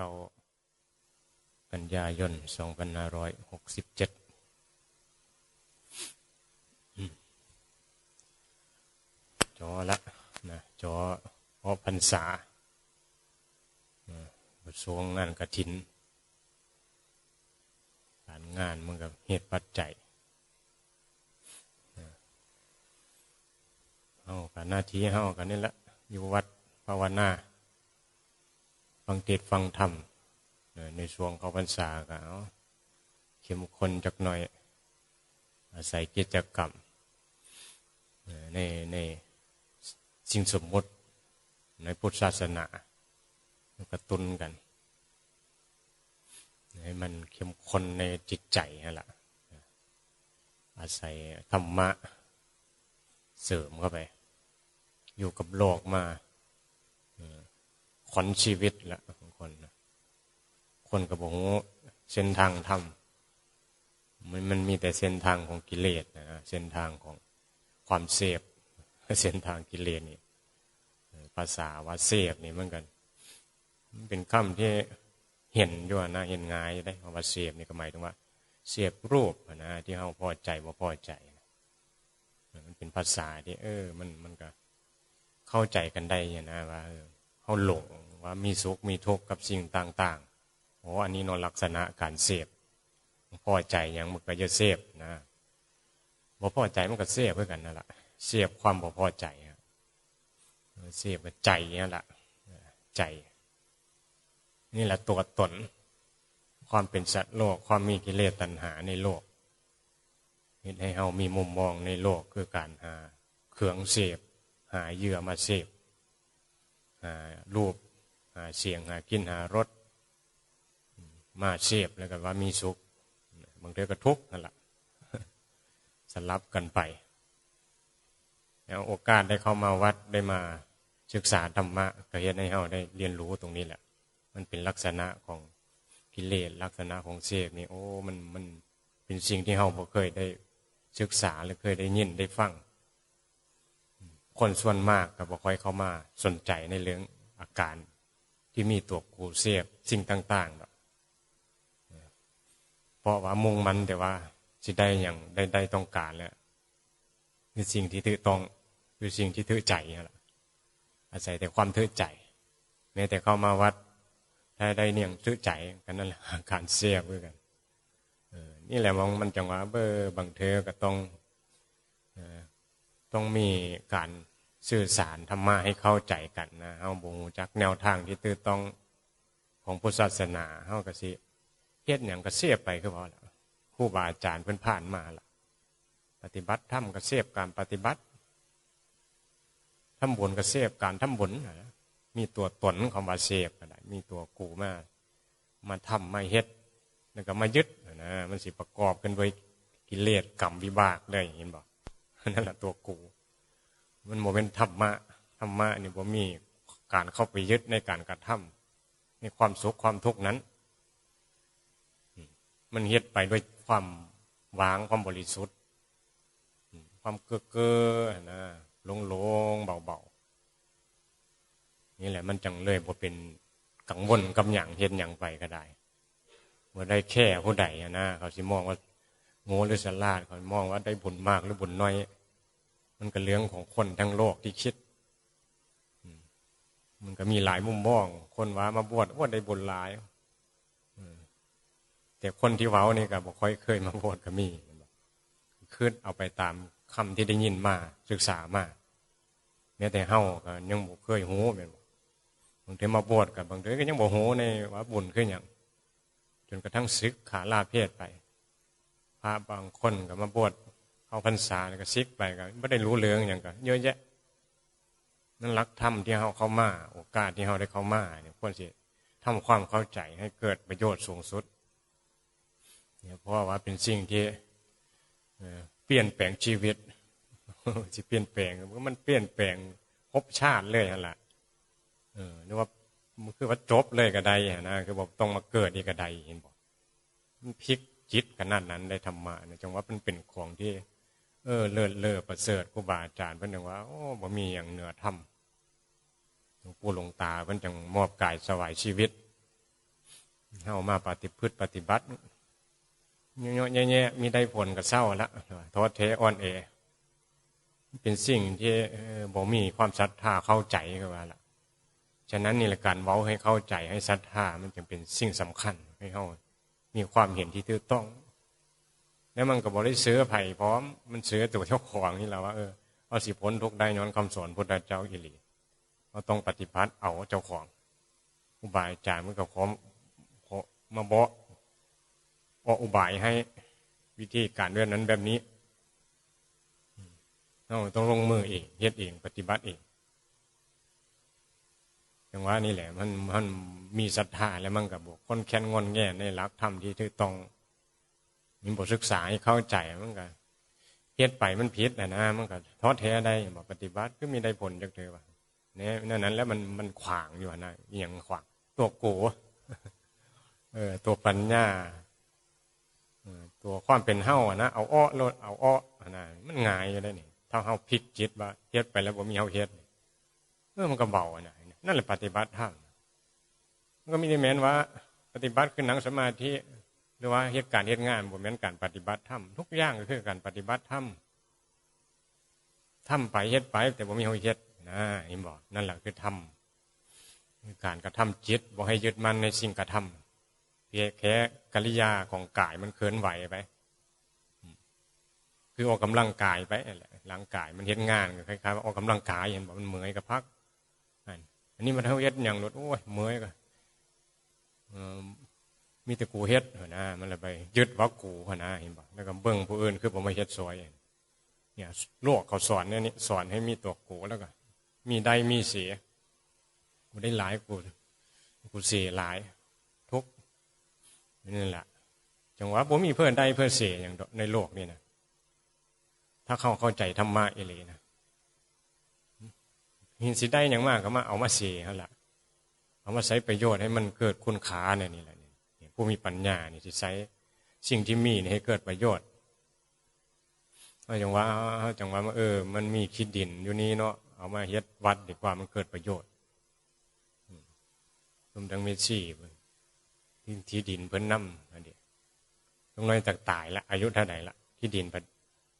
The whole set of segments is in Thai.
เก้ากันยายนสองพันห้าร้อยหกสิบเจ็ดจอละนะจอพอพรรษาสวงงานกระถิน การงานมันกับเหตุปัจจัยเอากันหน้าที่เฮากันนี่แหละอยู่วัดภาวนา ฟังเทศฟังธรรมในช่วงเขาพรรษาก็เอาเข้มข้นจักหน่อย อาศัยกิจกรรมในในสิ่งสมมติในพุทธศาสนากระตุ้นกัน ให้มันเข้มข้นในจิตใจนั่นแหละอาศัยธรรมะเสริมเข้าไป อยู่กับโลกมา ขอนชีวิตละของคนคนกับบอกเส้นทางธรรมมันมันมีแต่เส้นทางของกิเลสนะเส้นทางของความเสพเส้นทางกิเลสนี่ภาษาว่าเสพนี่เหมือนกัน มันเป็นคำที่เห็นอยู่นะเห็นง่ายได้ว่าเสพนี่ก็หมายถึงว่าเสพรูปนะที่เขาพอใจว่าพอใจมันเป็นภาษาที่ เออ มันมันก็เข้าใจกันได้นะว่าเขาหลงว่ามีสุขมีทุกข์กับสิ่งต่างๆโอ้อันนี้นอนลักษณะการเสพพอใจอย่างมันก็จะเสพนะบ่พอใจมันก็เสพเพื่อกันนั่นแหละเสพความบ่พอใจเสพใจนี่แหละใจ นี่แหละตัวตน ความเป็นสัตว์โลก ความมีกิเลสตัณหาในโลกให้เฮามีมุมมองในโลกคือการหาเครื่องเสพหาเหยื่อมาเสพ รูปเสียงหากินหารสมาเสพแล้วก็ว่ามีสุขบางทีก็ทุกข์นั่นแหละสลับกันไปแล้วโอกาสได้เข้ามาวัดได้มาศึกษาธรรมะก็เห็นให้เราได้เรียนรู้ตรงนี้แหละ มันเป็นลักษณะของกิเลสลักษณะของเสพนี่โอ้มันมันเป็นสิ่งที่เราบ่เคยได้ศึกษาหรือเคยได้ยินได้ฟัง คนส่วนมากก็บอกค่อยเข้ามาสนใจในเรื่องอาการที่มีตัวกูเสียบสิ่งต่างๆเพราะว่ามุ่งมันแต่ว่าจะได้อย่างได้ได้ต้องการแล้วคือสิ่งที่ถือต้องคือสิ่งที่ถือใจนั่แหละอาศัยแต่ความถือใจแม้แต่เข้ามาวัดถ้าได้เนี่ยงถือใจกันนั่นแหละการเสียบด้วยกันนี่แหละมองมันจังหวะเบอร์บางเทอก็ต้องต้องมีการ สื่อสารธรรมะให้เข้าใจกันนะเฮาบูจักแนวทางที่ตื้อต้องของพุทธศาสนาเฮากะสิเฮ็ดอย่างก็เสียบไปคือพอแล้วครูบาอาจารย์เพิ่นผ่านมาล่ะ ปฏิบัติธรรมก็เสียบการปฏิบัติทำบุญก็เสียบการทำบุญมีตัวตนของมาเสียบก็ได้มีตัวกูมามาทำมาเฮ็ดแล้วก็มายึดนะมันสิประกอบกันด้วยกิเลสกรรมวิบากเลยเห็นบอกนั่นแหละตัวกู มันโมเป็นธรรมะธรรมะนี่ผมมีการเข้าไปยึดในการกระทำในความสุขความทุกข์นั้น มันเฮ็ดไปด้วยความวางความบริสุทธิ์ ความเก้อเก้อนะลงลงเบาเบานี่แหละมันจังเลยบ่เป็นกังวลกับอย่างเห็นอย่างไปก็ได้ว่าได้แค่ผู้ใดนะเขาสิมองว่าโง่หรือสลาดเขามองว่าได้บุญมากหรือบุญน้อย มันก็เรื่องของคนทั้งโลกที่คิด มันก็มีหลายมุมมอง คนว่ามาบวชว่าได้บุญหลายแต่คนที่เว้านี่ก็บอกค่อยเคยมาบวชก็มีขึ้นเอาไปตามคำที่ได้ยินมาศึกษามาแม้แต่เฮาก็ยังบอกเคยหูเป็นบางทีมาบวชกับบางทีก็ยังบอกหูในว่าบุญขึ้นอย่างจนกระทั่งซึกขาลาเพศไปพระบางคนก็มาบวช เอาพรรษาก็ซิกไปกันไม่ได้รู้เรื่องอย่างกันเยอะแยะ นั่นรักธรรมที่เขาเข้ามา โอกาสที่เขาได้เข้ามาเนี่ยควรสิทำความเข้าใจให้เกิดประโยชน์สูงสุดเนี่ยเพราะว่าเป็นสิ่งที่เปลี่ยนแปลงชีวิตจะเปลี่ยนแปลงมันเปลี่ยนแปลงภพชาติเลยฮะล่ะเออนึกว่ามันคือว่าจบเลยก็ได้นะคือบอกต้องมาเกิดอีกก็ได้เห็นบอกมันพลิกจิตขนาดนั้นได้ธรรมะนะจังว่ามันเป็นของที่ เออเลิศเลิศประเสริฐครูบาอาจารย์เพิ่นจังว่าโอ้บ่มีอย่างเหนือธรรมหลวงปู่หลวงตาเพิ่นจังมอบกายสวายชีวิตเข้ามาปฏิพฤติปฏิบัติเยอะๆแย่ๆมีได้ผลกับเศร้าละท้อแท้อ่อนแอเป็นสิ่งที่บ่มีความศรัทธาเข้าใจก็ว่าละฉะนั้นนี่แหละการเว้าให้เข้าใจให้ศรัทธามันจึงเป็นสิ่งสำคัญให้เขามีความเห็นที่ถูกต้อง แล้วมันก็บอกได้เสือไผ่พร้อมมันเสือตัวเจ้าของนี่แหละว่าเออเอาสิพ้นทุกได้ย้อนคำสอนพุทธเจ้าอิริเราต้องปฏิบัติเอาเจ้าของ อุบายจ่ายมันก็ขอมาบอกออุบายให้วิธีการเรื่องนั้นแบบนี้เราต้องลงมือเองเฮ็ดเอง ปฏิบัติเองอย่างว่านี่แหละ มันมันมีศรัทธาแล้วมันกับบอกคนแค้นงอนแง่ในหลักธรรมที่ถูกต้อง มีบทศึกษาให้เข้าใจมันก็เฮ็ดไปมันผิดนะนะมันก็ท้อแท้ได้บอกปฏิบัติก็มีได้ผลจากเธอว่าเนี่ยนั่นนั้นแล้วมันมันขวางอยู่นะอย่างขวางตัวโกเออตัวปัญญาตัวความเป็นเฮ้านะเอาอ้อลดเอาอ้อนะมันง่ายอยู่ได้นี่ถ้าเฮ้าผิดจิตว่าเฮ็ดไปแล้วผมมีเฮ้าเฮ็ดเออมันก็เบาอะนะนั่นแหละปฏิบัติธรรมมันก็มีได้แม้นว่า ปฏิบัติคือหนังสมาธิ หรือว่าเหตุการณ์เหตุงานบ่แม่นการปฏิบัติธรรมทุกอย่างก็คือการปฏิบัติธรรมทำไปเฮ็ดไป แต่บ่มีเฮาเฮ็ดนะอิมบอกนั่นแหละคือทำการกระทำจิตบ่ให้ยึดมั่นในสิ่งกระทำเพียงแค่กิริยาของกายมันเคลื่อนไหวไป คือออกกำลังกายไปแหละร่างกายมันเฮ็ดงานคล้ายๆว่าออกกำลังกายเห็นบอกมันเมื่อยกับพักอันนี้มันเท่าเฮ็ดอย่างรถโอ้ยเมื่อยก็ มีแต่กูเฮ็ดเหรอนะมันเลยไป ยึดว่ากูเหรอนะเห็นบอกแล้วก็เบิ้งผู้อื่นคือผมไม่เฮ็ดสวยเนี่ยโลกเขาสอนเนี่ยนี่สอนให้มีตัวกูแล้วก็ มีได้มีเสียกูได้หลายกูกูเสียหลาย ทุกนี่แหละจังหวะผมมีเพื่อนได้เพื่อนเสียอย่างในโลกนี่นะถ้าเขาเข้าใจธรรมะเอเลยนะหินสิได้อย่างมากก็มาเอามาเสียเขาละเอามาใช้ประโยชน์ให้มันเกิดคุณค่าเนี่ยนี่แหละ ผู้มีปัญญานี่ที่ใช้สิ่งที่มีนี่ให้เกิดประโยชน์จังว่าจังว่าเออ มันมีคิดดินอยู่นี่เนาะเอามาเฮ็ดวัดดีกว่ามันเกิดประโยชน์รวมทั้งเมชี่ที่ดินเพิ่นน้ำอันเดียตรงนั้นจากตายละอายุเท่าไหร่ละที่ดิน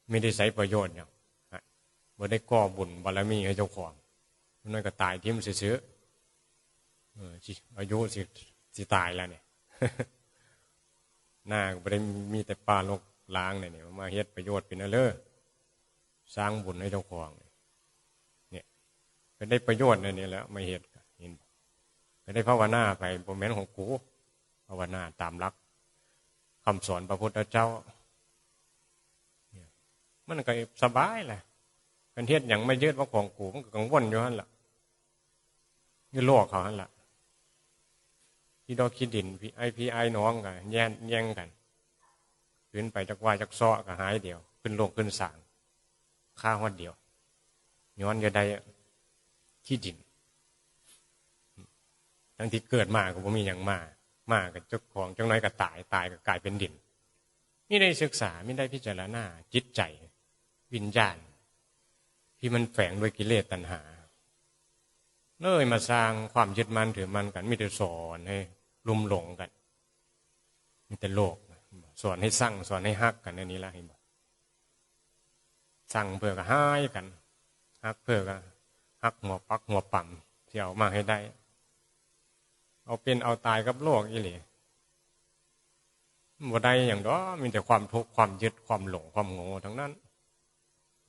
ไม่ได้ใช้ประโยชน์เนี่ยบ่ได้ก่อบุญบารมีให้เจ้าของนั่นก็ตายทิ่มเสืออายุสิสิตายแล้วเนี่ย หน้าก็ไม่ได้มีแต่ปลาลกล้างเนี่ยมาเฮ็ดประโยชน์เป็นอะไรสร้างบุญให้เจ้าของเนี่ยก็นได้ประโยชน์ในนี้แล้วมาเฮ็ดเห็นก็ได้ภาวนาไปโมเมนต์ของกูภาวนาตามรักคำสอนพระพุทธเจ้ามันก็สบายแหละกันเทศอย่างไม่ยืดว่าของกูมันก็กังวลอยู่ฮั่นละนี่โลกเขาฮั่นละ พี่ดอกคิดดินพี่ไอพี่ไอน้องกันแย่งแย่งกันขึ้นไปจากวายจากซ้อก็หายเดียว ขึ้นโลกขึ้นสางข้าวัดเดียวย้อนจะได้ขี้ดิน ทั้งที่เกิดมาก็บ่มีอย่างมา มากับเจ้าของจังน้อยก็ตายตายก็กลายเป็นดินไม่ได้ศึกษาไม่ได้พิจารณาจิตใจ วิญญาณ ที่มันแฝงด้วยกิเลสตัณหาเลยมาสร้างความยึดมั่นถือมันกันมิแต่สอนให้ ลุ่มหลงกัน มีแต่โลก สอนให้สั่งสอนให้ฮักกันในนี้ละเห็นบอกสั่งเพื่อก็ให้กันฮักเพื่อก็ฮักหัวปักหัวปั่มที่เอามาให้ได้ เอาเป็นเอาตายกับโลกอีหลีบ่ได้อย่างดอมีแต่ความทุกข์ความยึดความหลงความโง่ทั้งนั้น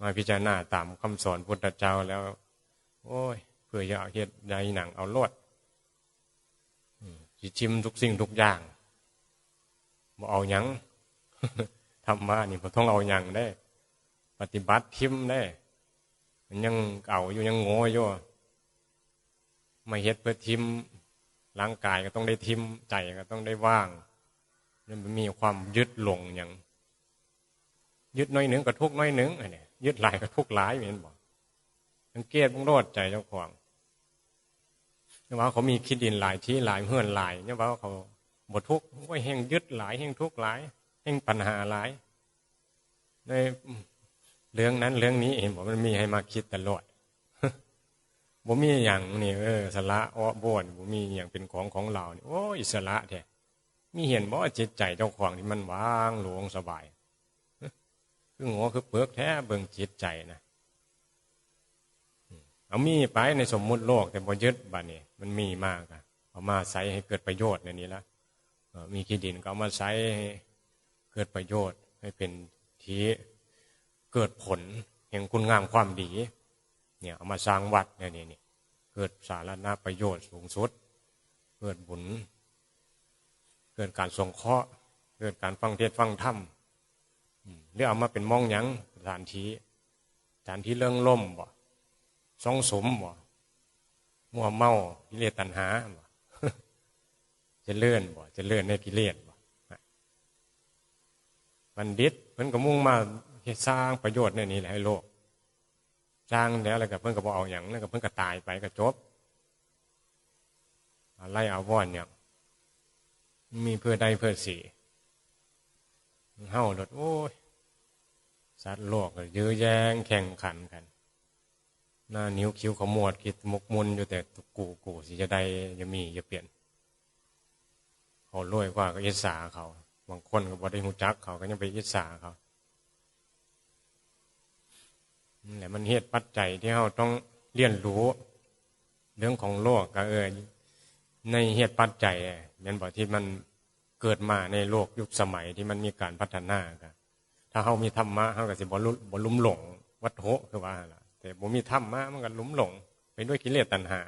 มาพิจารณาตามคำสอนพุทธเจ้าแล้ว โอ้ย เพื่ออยากเห็ดใดหนังเอาลวด จิชิมทุกสิ่งทุกอย่างบ่เอาอยังทำมานี่ผมต้องเอาอยังได้ ปฏิบัติทิมได้ มันยังเก่าอยู่ยังโง่อยู่ไม่เฮ็ดเพื่อทิมร่างกายก็ต้องได้ทิมใจก็ต้องได้ว่างมันมีความยึดหลงอย่างยึดน้อยหนึ่งกับทุกน้อยหนึ่งเนี่ยึดหลายกับทุกหลายเหมือนบอกสังเกตบุ้งรอดใจเจ้าของ เนี่ยว่าเขามีคิดดินหลายที่หลายเพื่อนหลายเนี่ยว่าเขาบททุกข์ว่าแห่งยึดหลายแห่งทุกข์หลายแห่งปัญหาหลายในเรื่องนั้นเรื่องนี้เห็นบอกมันมีให้มาคิดตลอดบ่มีอย่างนี่เออสละอ้อบ่นบ่มีอย่างเป็นของของเราเนี่ยโอ้อิสระแท้มีเห็นบ่จิตใจเจ้าของที่มันว่างหลวงสบายคือหัวคือเปลือกแท้เบิ่งจิตใจนะ เอามีไปในสมมุติโลก แต่บ่ยึดบัดนี้มันมีมากอะเอามาใช้ให้เกิดประโยชน์ในนี้ละมีขี้ดินก็เอามาใช้ให้เกิดประโยชน์ให้เป็นที่เกิดผลแห่งคุณงามความดี เนี่ยเอามาสร้างวัดเนี่ยนี่ เกิดสาระนาประโยชน์สูงสุด เกิดบุญ เกิดการสงเคราะห์ เกิดการฟังเทศฟังธรรมหรือเอามาเป็นมองยังสถานที่สถานที่เรื่องล่มบ่ สองสมบ่มัวเมากิเลสตัณหาบ่จะเลื่อนบ่จะเลื่อนในกิเลสบ่บัณฑิตเพิ่นก็มุ่งมาสร้างประโยชน์ในนี้แหละให้โลก สร้างแล้วอะไรกับเพิ่นก็บอกเอาอย่างแล้วก็เพิ่นก็ตายไปก็จบอะไรเอาว่อนเนี่ยมีเพื่อใดเพื่อสี่เฮ้าหลดโอ้ยสัตว์โลกยื้อแย้งแข่งขันกัน หน้านิ้วคิ้วขมวดคิดมกมุนอยู่แต่กูกูสิจะได้จะมีจะเปลี่ยนเขารวยกว่าก็อิสาเขา บางคนก็บอได้หูจักเขาก็ยังไปอิสาเขานี่แหละมันเหตุปัจจัยที่เราต้องเรียนรู้ เรื่องของโลกก็เออในเหตุปัจจัยเนี่ยบอกที่มันเกิดมาในโลกยุคสมัยที่มันมีการพัฒนากันถ้าเขามีธรรมะเขาก็สิบอลุบลุ่มหลง วัตถุคือว่าล่ะ แต่บ่มีธรรมะมันก็ลุ่มหลง ไปด้วยกิเลสตัณหา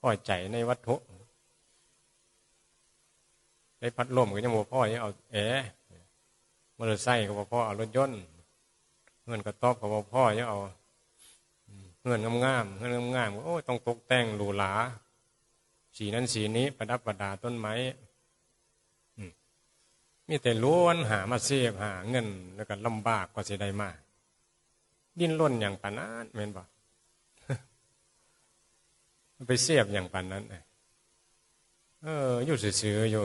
พ่อใจในวัตถุได้พัดลมก็ยังบอกพ่อยังเอาแอร์มอเตอร์ไซค์ก็บอกพ่อเอารถยนต์เงินกระต๊อบก็บอกพ่อยังเอาเงินงามๆเงินงามๆโอ้ต้องตกแต่งหรูหราสีนั้นสีนี้ประดับประดาต้นไม้มีแต่ล้วนหามาเสียบหาเงินแล้วก็ลำบากกว่าเสียได้มาก ดิ้นล้นอย่างปานนั้นเมนบอกไปเสียบอย่างปานนั้นเอออยู่ซื่อๆอยู่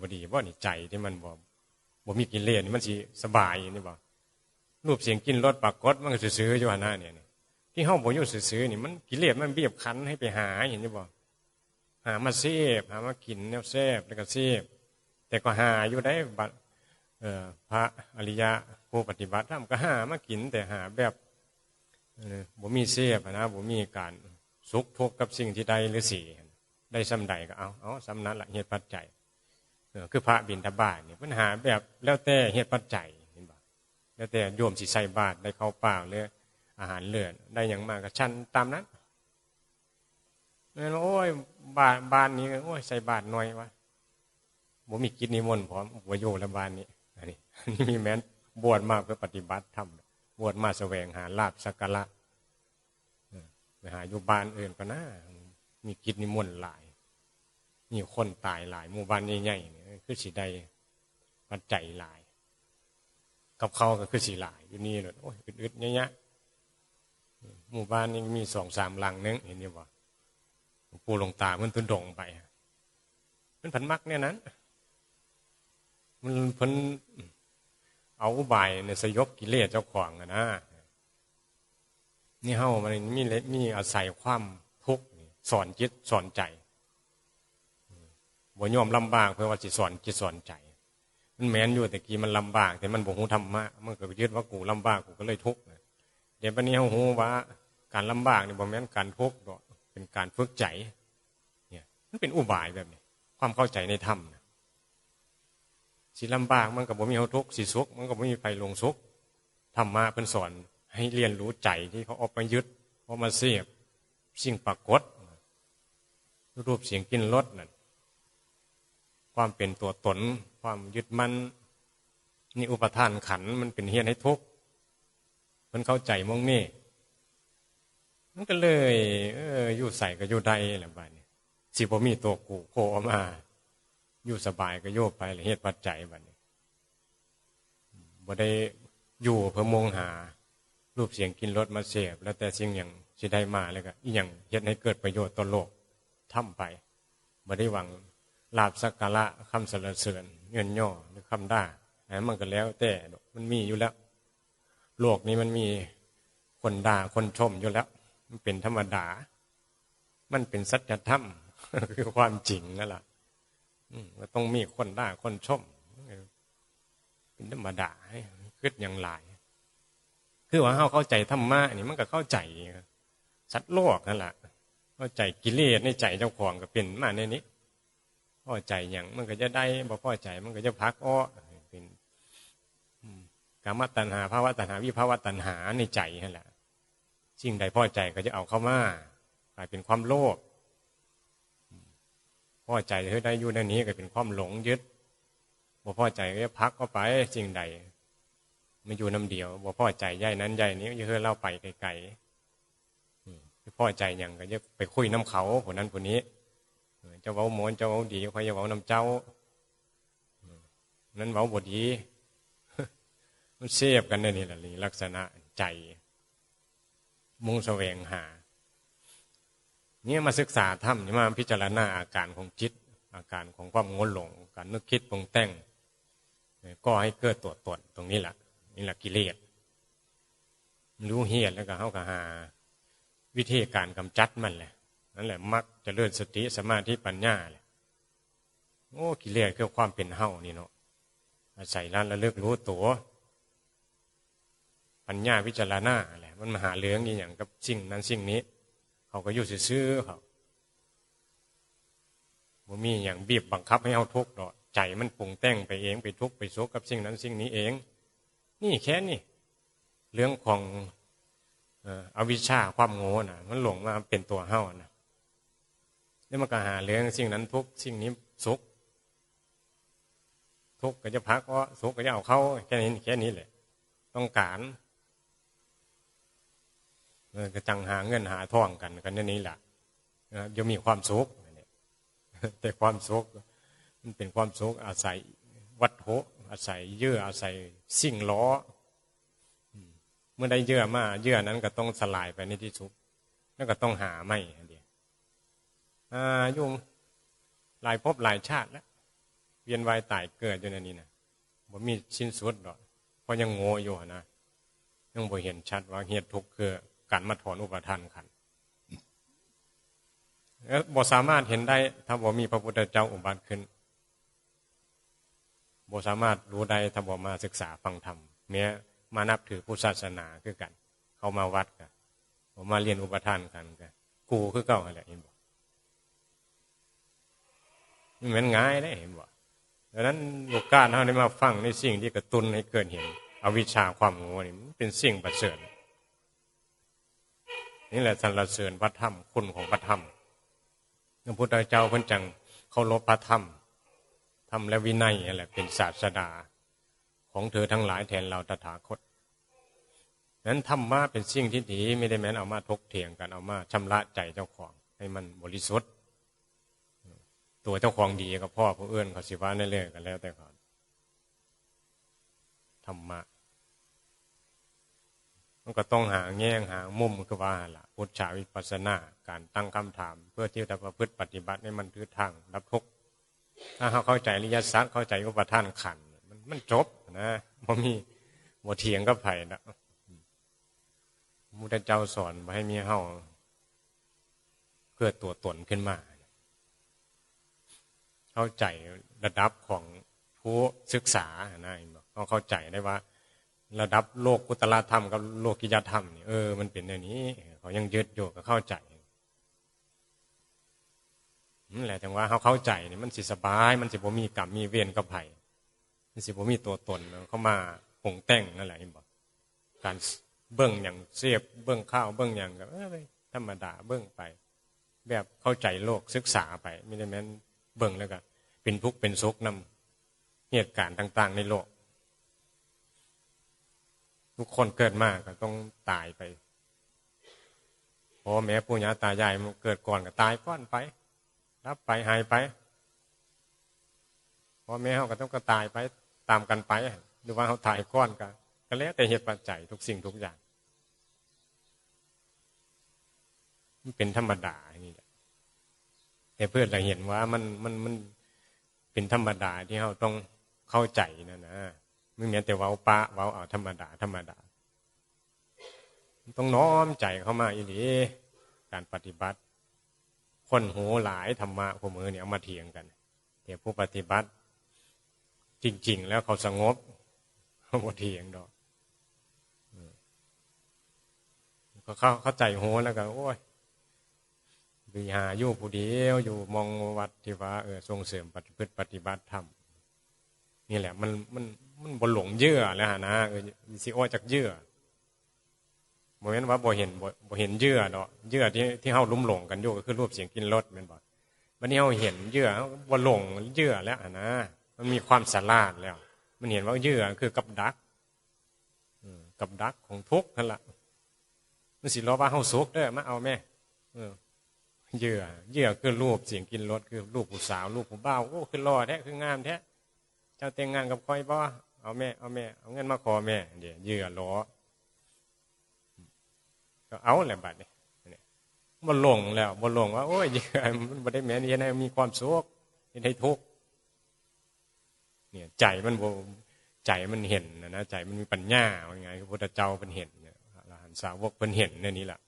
บดีว่านี่ใจที่มันบอกบ่มีกินเลียนมันสิสบายนี่บอกรูปเสียงกินรสปากกดมันก็ซื่อๆอยู่หน้าเนี่ยที่ห้องบ่อยู่ซื่อๆนี่มันกิเลสมันเบียบคั้นให้ไปหาเห็นนี่บอกหามาเสียบหามากินแนวเสียบแล้วก็เสียบแต่ก็หาอยู่ได้บัดพระอริยะผู้ปฏิบัติธรรมก็หามากินแต่หาแบบ บ่มีเสียบนะบ่มีการสุขทุกข์กับสิ่งที่ใดหรือสี่ได้ซ้ำใดก็เอาเอาซ้ำนั้นละเหตุปัจจัยคือพระบินทบาทเนี่ยปัญหาแบบแล้วแต่เหตุปัจจัยเห็นบ่แล้วแต่โยมสิใส่บาตรได้เข้าเปล่าหรืออาหารเลือดได้อย่างมากก็ชั้นตามนั้นโอ้ยบานบานนี้โอ้ยใส่บาตรหน่อยวะบ่มีกิจนิมนต์พร้อมหัวโยและบานนี้อันนี้มีแม้นบวชมากเพื่อปฏิบัติธรรม บวชมาแสวงหาลาบสักการะไปหาอยู่บ้านอื่นก็น่ามีกิจนิมนต์หลาย มีคนตายหลายหมู่บ้านใหญ่ๆคือสีใดปัจจัยหลาย กับเขาก็คือสีหลายอยู่นี่เลยโอ้ยอึดๆเนี้ยหมู่บ้านนี้มีสองสามหลังนึงเห็นไหมบ่ปูลงตามันตุนดงไปมันผันมักเนี่ยนั้น มันเพิ่น เอาอุบายในสยบกิเลสเจ้าของนะ นี่เฮามันมีเล็มีอาศัยความทุกข์สอนจิตสอนใจบ่ยอมลำบากเพื่อว่าจิตสอนจิตสอนใจ มันแม้นอยู่แต่กี้มันลำบาก แต่มันบ่หูธรรมะมันก็ยึดว่ากูลำบากกูก็เลยทุกข์เดี๋ยวปันนี้เฮาหูว่าการลำบากเนี่ยบ่แม้นการทุกข์เป็นการฝึกใจ เนี่ยมันเป็นอุบายแบบนี้ความเข้าใจในธรรม สิลำบากมันกับบ่มีเขาทุกสิสุขมันก็บ่มีไฟลงสุขธรรมะเพิ่นสอน ให้เรียนรู้ใจที่เขาออกมายึดออกมาเสียบสิ่งปรากฏรูปเสียงกินรสนั่นความเป็นตัวตน ความยึดมั่นนี่อุปทานขันมันเป็นเฮียนให้ทุกข์มันเข้าใจมองนี่มันก็เลย เอออยู่ใส่ก็อยู่ได้แหละบ้านนี้สิบ่มีตัวกูโผล่มา อยู่สบายก็โยกไปเลยเหตุปัจจัยบัดนี้บ่ได้อยู่เพื่อมองหา รูปเสียงกินรสมาเสพแล้วแต่สิ่งอย่างสิได้มาแล้วก็อีอย่างเหตุให้เกิดประโยชน์ต่อโลกทำไปบ่ได้หวังลาบสักการะคำสรรเสริญเงินย่อหรือคำด่ามันก็แล้ว แต่มันมีอยู่แล้ว โลกนี้มันมีคนด่าคนชมอยู่แล้ว มันเป็นธรรมดา มันเป็นสัจธรรมคือความจริงนั่นแหละ ก็ต้องมีคนด่าคนชมเป็นธรรมดาให้คิดอย่างหลาย คือว่าเขาเข้าใจธรรมะนี่มันก็เข้าใจสัตว์โลกนั่นแหละเข้าใจกิเลสในใจเจ้าของก็เป็นมาในนี้พอใจอย่างมันก็จะได้บ่พอใจมันก็จะพักอ้อเป็นกามตัณหาภาวะตัณหาวิภาวะตัณหาในใจนั่นแหละสิ่งใดพอใจก็จะเอาเข้ามากลายเป็นความโลภ พอใจเฮ้ยได้อยู่ในนี้ก็เป็นความหลงยึดบ่พอใจก็จะพักเข้าไปสิ่งใดมันอยู่น้ำเดียวบ่พอใจใหญ่นั้นใหญ่นี้จะเฮ้ยเล่าไปไกลๆพอใจอย่างก็จะไปคุยน้ำเขาคนนั้นคนนี้เจ้าเว้าหมอนเจ้าเว้าดีคอยจะเว้าน้ำเจ้านั้นเว้าบดีมันเสียบกันในนี่แหละลักษณะใจมุ่งแสวงหา นี่ยมาศึกษาธรรมนี่มาพิจารณาอาการของจิต อาการของความงนหลง การนึกคิดปรุงแต่งก็ให้เกิดตัวตนตรงนี้แหละนี่แหละกิเลสรู้เหตุแล้วก็เข้ากับหา วิธีการกำจัดมันแหละนั่นแหละมักจะเลื่อนสติสมาธิปัญญาแหละโอ้กิเลสคือความเป็นเฮานี่เนาะอาศัยร้านระลึกรู้ตัว ปัญญาวิจารณาอะไรมันมหาเรื่องนี้อย่างกับสิ่งนั้นสิ่งนี้ เขาก็อยู่ซื่อเขาบ่มีอย่างบีบบังคับให้เอาทุกข์ดอกใจมันปรุงแต่งไปเองไปทุกข์ไปโศกกับสิ่งนั้นสิ่งนี้เอง นี่แค่นี้เรื่องของอวิชชาความโง่น่ะมันหลงมาเป็นตัวเฮ้านะนี่มันก็หาเรื่องสิ่งนั้นทุกสิ่งนี้สุขทุกก็จะพักว่าสุขก็จะเอาเข้าแค่นี้แค่นี้แหละ ต้องการ ก็จังหาเงินหาท่องกันกันนี่แหละจะมีความสุขแต่ความสุขมันเป็นความสุขอาศัยวัตถุอาศัยเยื่ออาศัยสิ่งล้อเมื่อได้เยื่อมาเยื่อนั้นก็ต้องสลายไปในที่สุดแล้วก็ต้องหาไม่เดียวอายุหลายภพหลายชาติแล้วเวียนวายตายเกิดอยู่ในนี้นะบ่มีชิ้นสุดหรอกเพราะยังโง่อยู่นะยังบ่เห็นชัดว่าเหตุทุกข์คือ การมาถอนอุปทานขันแล้วบ่สามารถเห็นได้ ถ้าบ่มีพระพุทธเจ้าอุบัติขึ้นบ่สามารถรู้ได้ถ้าบ่มาศึกษาฟังธรรมเนี้ยมานับถือพุทธศาสนาคือกัน เขามาวัดกันผมมาเรียนอุปทานกันกันกูคือเก่าอะไรเห็นบ่มันเหมือนง่ายได้เห็นบ่ดังนั้นโอกาสเขาได้มาฟังในสิ่งที่กระตุ้นให้เกิดเห็น อวิชชาความโง่นี่เป็นสิ่งประเสริฐ นี่แหละสรรเสริญพระธรรมคุณของพระธรรมพระพุทธเจ้าเพิ่นจังเขาลบพระธรรมธรรมและวินัยนี่แหละเป็นศาสดา ของเธอทั้งหลายแทนเราตถาคตนั้นธรรมะเป็นสิ่งที่ดีไม่ได้แม้นเอามาทกเถียงกันเอามาชำระใจเจ้าของให้มันบริสุทธิ์ ตัวเจ้าของดีกับพ่อผู้เอื้อนเขาสิว่าในเรื่องกันแล้วแต่ก่อนธรรมะ มันก็ต้องหาแง่งหามุมคือว่าละพุทธาวิปัสนาการตั้งคำถาม เพื่อที่จะประพฤติปฏิบัติให้มันถือทางรับทุกถ้าเขาเข้าใจริยสัจเข้าใจอุปทานขันมันมันจบนะมันมีโมเทียงก็ไผ่นะมุทธเจ้าสอนมาให้มีเฮาเพื่อตัวตนขึ้นมา เข้าใจระดับของผู้ศึกษานะเขาเข้าใจได้ว่า ระดับโลกกุตละธรรมกับโลกิยธรรมนี่เออมันเป็นอย่างนี้เขายังยึดโยกก็เข้าใจนั่นแหละจังว่าเขาเข้าใจนี่มันสิสบาย มันสิบ่มีกรรมมีเวรกับไผ่มันสิบ่มีตัวตนเขามาผงแต่งนั่นแหละบอกการเบื้องอย่างเสียบเบื้องข้าวเบื้องอย่างก็ธรรมดาเบื้องไป แบบเข้าใจโลกศึกษาไปไม่ได้แม้นเบื้องแล้วก็เป็นทุกข์เป็นสุขนำเหตุการณ์ต่าง ๆ ในโลก ทุกคนเกิดมาก็ต้องตายไปพอแม่ปู่ย่าตายายมันเกิดก่อนก็ตายก้อนไป รับไปหายไปพอแม่เขาก็ต้องก็ตายไปตามกันไปหรือว่าเขาตายก้อนกันก็แล้วแต่เหตุปัจจัยทุกสิ่งทุกอย่างมันเป็นธรรมดานี่แหละแต่เพื่อนเราเห็นว่ามันมันมันเป็นธรรมดาที่เราต้องเข้าใจนะนะ ไม่เหมือนแต่เว้าปะเว้าเอาธรรมดา ธรรมดา ต้องน้อมใจเข้ามาอีหลีการปฏิบัติ คนโหหลายธรรมะพวกมือเนี่ยเอามาเถียงกันเแต่ผู้ปฏิบัติ จริง ๆ แล้วเขาสงบเขาบ่เถียงดอกก็เข้าเข้าใจโหแล้วก็โอ้ยวิหาอยู่ผู้เดียวอยู่มองวัดที่ว่าเออส่งเสริมปฏิบัติธรรม นี่แหละ มันมันมันบนหลงเยื่อแล้วนะเออสิโอจากเยื่อโมเมนว่าบ่เห็นบ่เห็นเยื่อดอกเยื่อที่ที่เฮาลุ่มหลงกันอยู่ก็คือรูปเสียงกินรสเป็นบ่วันนี้เฮาเห็นเยื่อบ่หลงเยื่อแล้วนะมันมีความสลาดแล้ว มันเห็นว่าเยื่อคือกับดักกับดักของทุกข์นั่นแหละมันสิรอว่าเฮาสุกเด้อมาเอาแม่เออเยื่อเยื่อคือรูปเสียงกินรสคือรูปผู้สาวรูปผู้บ่าวโอ้คือรอแท้คืองามแท้ เจ้าแต่งงานกับคอยบ่เอาแม่ เอาแม่ เอาเงินมาขอแม่ เดี๋ยวเยื่อล้อก็เอาแหละบัดเนี้บ่ลงแล้วบ่ลงว่าโอ้ยเยื่อมันบ่ได้แม่นี่ให้มีความสุขให้ทุกข์เนี่ย ใจมันบ่ใจมันเห็นนะนะใจมันมีปัญญาว่าไงพระพุทธเจ้าเป็นเห็นเนี่ยอรหันสาวกเป็นเห็นในนี้แหละ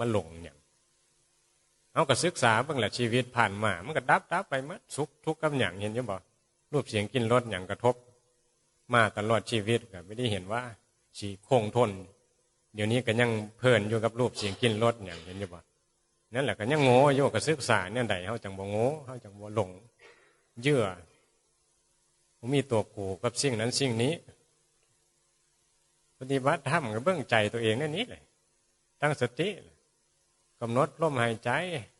มันหลงเนี่ยเอาก็ศึกษาเบ้างหละชีวิตผ่านมา มันก็ดับดับไปมัดสุขทุกข์กับอย่างเห็นยังบอก รูปเสียงกินรสอย่างกระทบ มาตลอดชีวิตก็ไม่ได้เห็นว่าสีคงทน เดี๋ยวนี้ก็ยังเพลินอยู่กับรูปเสียงกินรสอย่างเห็นอยังบอกนั่นแหละก็ยังโง่โยกับศึกษาเนี่ยใดเขาจังบ่โง่เขาจังบ่หลงเยื่อมีตัวกูกับสิ่งนั้นสิ่งนี้ปฏิบัติธรรมกับเบื้องใจตัวเองนั่นนี้เลยตั้งสติกำหนดลมหายใจ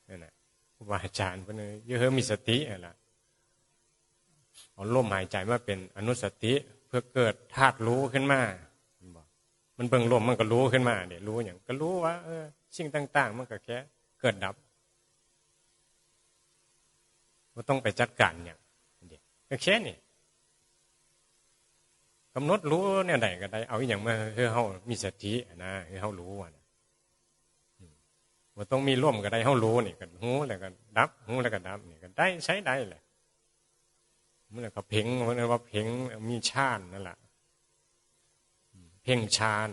นั่นแหละครูบาอาจารย์เพื่อเยอะมีสติอะไร เอาลมหายใจมาเป็นอนุสติเพื่อเกิดธาตุรู้ขึ้นมา มันเบิ่งลมมันก็รู้ขึ้นมาเดี๋ยวรู้อย่างก็รู้ว่าเออสิ่งต่าง ๆ มันก็แค่เกิดดับว่าต้องไปจัดการอย่างเดียวก็แค่นี้กำหนดรู้เนี่ยใดก็ได้ เอาอย่างมาเพื่อเขามีสตินะเพื่อเขารู้ว่าว่าต้องมีร่วมก็ได้เขารู้นี่ก็หูแล้วก็ดับหูแล้วก็ดับนี่ก็ได้ใช้ได้แหละ เมื่อก็เพ่งมันว่าเพ่งมีชาญนั่นแหละเพ่งชาญ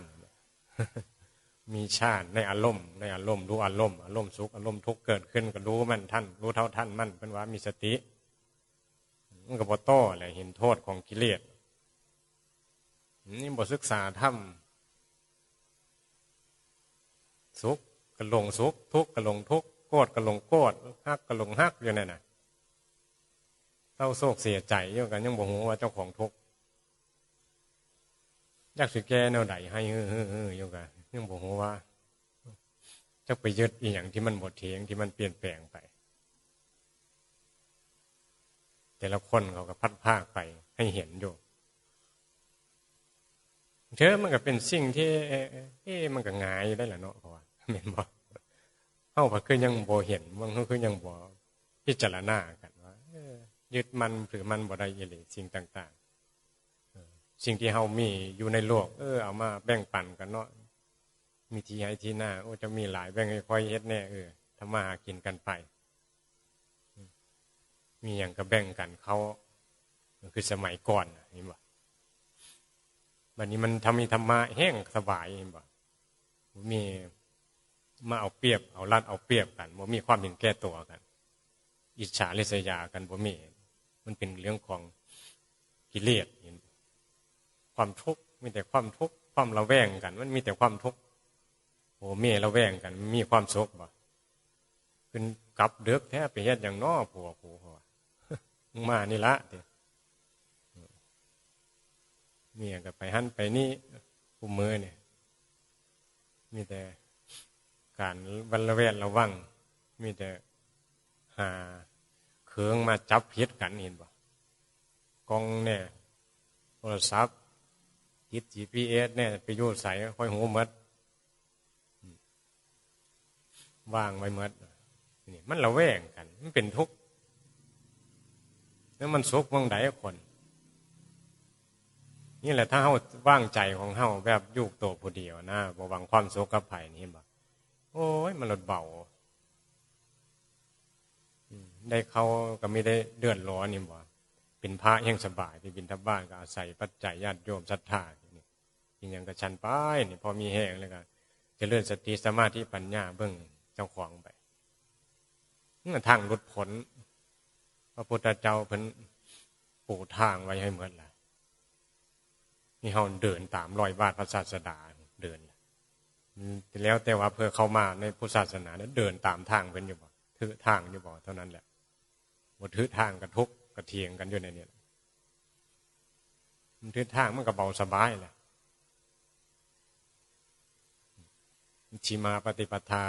มีชาญในอารมณ์ในอารมณ์รู้อารมณ์อารมณ์สุขอารมณ์ทุกข์เกิดขึ้นก็รู้มันท่าน รู้เท่าท่านมันเป็นว่ามีสติมันก็บอโต้อะไรเห็นโทษของกิเลสนี่บทศึกษาธรรมสุขกระลงสุขทุกข์กระลงทุกข์โกรธกระลงโกรธฮักกระลงฮักอยู่นั่นน่ะ ศร้าโศกเสียใจเยอะกันยังบอกว่าเจ้าของทุกอยากสิแกแนวใดให้เฮ้อเฮ้อเฮ้อเยอะกันยังบอกว่าจะไปยึดอีกอย่างที่มันหมดเทียงที่มันเปลี่ยนแปลงไป แต่ละคนเขาก็พัดภาคไปให้เห็นอยู่เชื่อมันก็เป็นสิ่งที่เอ๊มันก็ง่ายได้แหละเนาะเพราะว่าเมนบอกเข้าไปคือยังบ่เห็นมันคือยังบ่พิจารณากัน ยึดมันหรือมันบ่ได้ยินสิ่งต่างๆสิ่งที่เฮามีอยู่ในโลก เออเอามาแบ่งปันกันเนาะมีทีให้ทีหน้าโอ้จะมีหลายแบ่งให้ค่อยเฮ็ดแน่เออทำมาหากินกันไป มีอย่างก็แบ่งกันเขาคือสมัยก่อนเห็นบ่บัดนี้มันทำมีธรรมะแห้งสบายเห็นบ่มีมาเอาเปรียบ เอาลัดเอาเปรียบกันบ่มีความเห็นแก้ตัวกัน อิจฉาเลสยากันบ่มี มันเป็นเรื่องของกิเลสความทุกข์มีแต่ความทุกข์ความระแวงกัน มันมีแต่ความทุกข์โอ้เมียระแวงกัน มีความสุขบ่เป็นกลับเดือกแท้ไปเฮ็ดอย่างน้อผัวผัวมานี่ละเดี๋เมียกับไปหันไปนี่ผู้มือเนี่ย มีแต่การบรรเวทระวัง มีแต่หา เคืองมาจับพิษกันเห็นบ่กองเนี่ยโทรศัพท์ยิด GPS เนี่ยไปโยดใส่ค่อยหูมัดว่างไว้มัดนี่มันระแวงกัน มันเป็นทุกข์แล้วมันสุกว่งใดคนนี่แหละถ้าเฮาว่างใจของเฮาแบบยุกโตผู้เดียวนะบวังความสุขกับไผ่นี่บ่โอ้ยมันลดเบา ได้เขาก็ไม่ได้เดือดร้อนนี่บ่เป็นพระยังสบายไปบินทับบ้านก็อาศัยปัจจัยญาติโยมศรัทธานี่กินยังกระชันป้ายนี่พอมีแห้งเลยก็จะเลื่อนสติสมาธิปัญญาเบื้องเจ้าของไปทางลดผลพระพุทธเจ้าเพิ่นปูทางไว้ให้เหมือนละนี่เฮาเดินตามรอยบาทพระศาสดาเดินแล้วแต่ว่าเพื่อเข้ามาในพุทธศาสนาเดินตามทางเป็นอยู่บ่ถือทางอยู่บ่เท่านั้นแหละ บ่ถือทางกระทุกกระเทียงกันอยู่ในนี้มันถือทางมันก็เบาสบายแหละชิมาปฏิปทา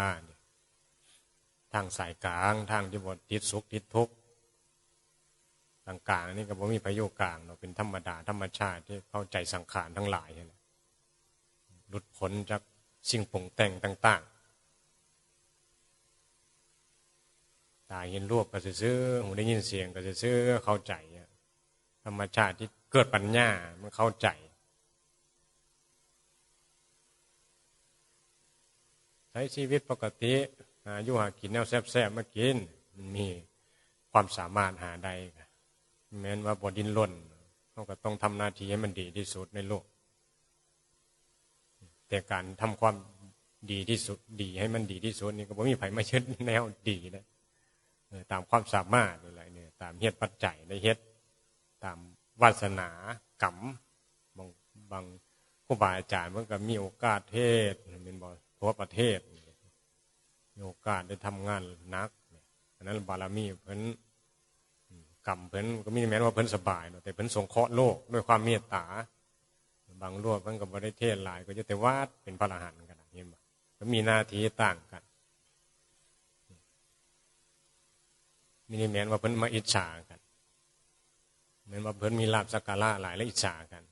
ทางสายกลาง ทางที่บทติดสุขติดทุกข์ต่างๆนี่ก็บ่มีประโยชน์กลางเนาเป็นธรรมดาธรรมชาติที่เข้าใจสังขารทั้งหลายเนี่ยหลุดพ้นจากสิ่งปรุงแต่งต่าง ตาเห็นรูปก็ซื้อหูได้ยินเสียงก็ซื้อเข้าใจธรรมชาติที่เกิดปัญญามันเข้าใจ ใช้ชีวิตปกติหาอยู่หากินแนวแซ่บๆมากินมันมีความสามารถหาได้แม้นว่าบดินล้นเราก็ต้องทำหน้าที่ให้มันดีที่สุดในโลก แต่การทำความดีที่สุดดีให้มันดีที่สุดนี่ก็บ่มีไผมาเช็ดแนวดีนะเออ ตามความสามารถอะไรเนี่ยตามเหตุปัจจัยในเหตุตามวาสนากรรมบางบางผู้บาอาจารย์มันก็มีโอกาสเทศเป็นบอทั่วประเทศมีโอกาสได้ทำงานนักอันนั้นบารมีเพิ่นกรรมเพิ่นก็มีแม้ว่าเพิ่นสบายเนาะแต่เพิ่นสงเคราะห์โลกด้วยความเมตตา บางรวดเพิ่นก็บ่ได้เทศหลาย ก็จะแต่วาดเป็นพระอรหันต์กันเห็นบ่ก็มีหน้าที่ต่างกัน มีนี่แมนว่าเพิ่นมาอิจฉากันเหมือนว่าเพิ่นมีลาบสักการะหลายและอิจฉากัน